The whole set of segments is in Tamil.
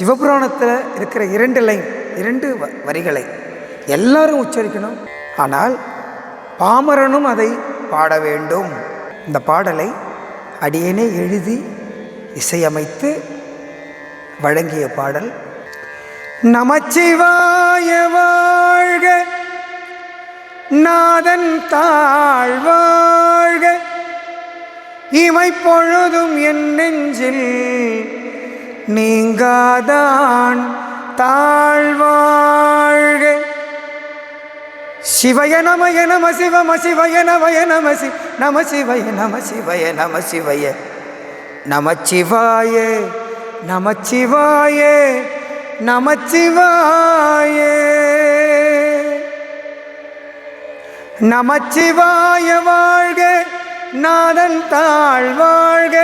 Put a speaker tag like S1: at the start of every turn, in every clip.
S1: சிவபுராணத்தில் இருக்கிற இரண்டு லைன் இரண்டு வரிகளை எல்லாரும் உச்சரிக்கணும். ஆனால் பாமரனும் அதை பாட வேண்டும். இந்த பாடலை அடியேனே எழுதி இசையமைத்து வழங்கிய பாடல் நமச்சிவாய வாழ்க நாதன் தாழ் வாழ்க இமை பொழுதும் என் நெஞ்சில் நீங்காதான் தாழ்வாழ்க. சிவய நமய நம சிவ மசிவய நமய நம சி நம சிவய நம சிவய நம சிவய. நமச்சிவாய நமச்சிவாய நமச்சிவாய நமச்சிவாய வாழ்க நாதன் தாழ் வாழ்க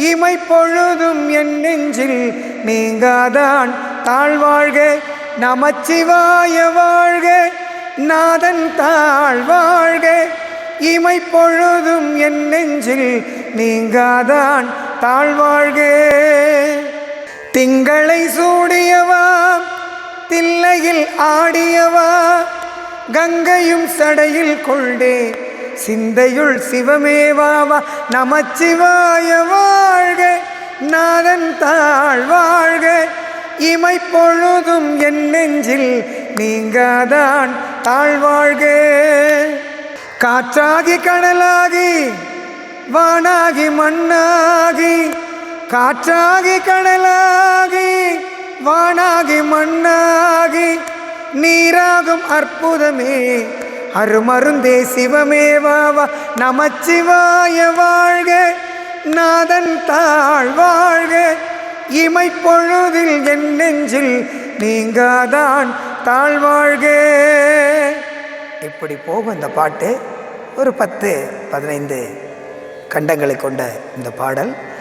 S1: இமை பொழுதும் என் நெஞ்சில் நீங்காதான். தாழ்வாழ்க நமச்சிவாய வாழ்க நாதன் தாழ்வாழ்க. இமை பொழுதும் என் நெஞ்சில் நீங்காதான். தாழ்வாழ்க. திங்களை சூடியவா தில்லையில் ஆடியவா. கங்கையும் சடையில் கொண்டே சிந்தையுள் சிவமேவாவா நமச்சிவாயவா வாழ்க நாதன் தாழ் வாழ்க இமை பொழுதும் என் நெஞ்சில் நீங்காதான் தாழ்வாழ்க. காற்றாகி கடலாகி வானாகி மண்ணாகி காற்றாகி கடலாகி வானாகி மண்ணாகி நீராகும் அற்புதமே. அருமருந்தே சிவமேவாவா நமச்சிவாய வாழ்க. நாதன் தாழ் வாழ்க இமை பொழுதில் என் நெஞ்சில் நீங்காதான் தாழ்வாழ்க. இப்படி போகும் இந்த பாட்டு. ஒரு பத்து பதினைந்து கண்டங்களை கொண்ட இந்த பாடல்.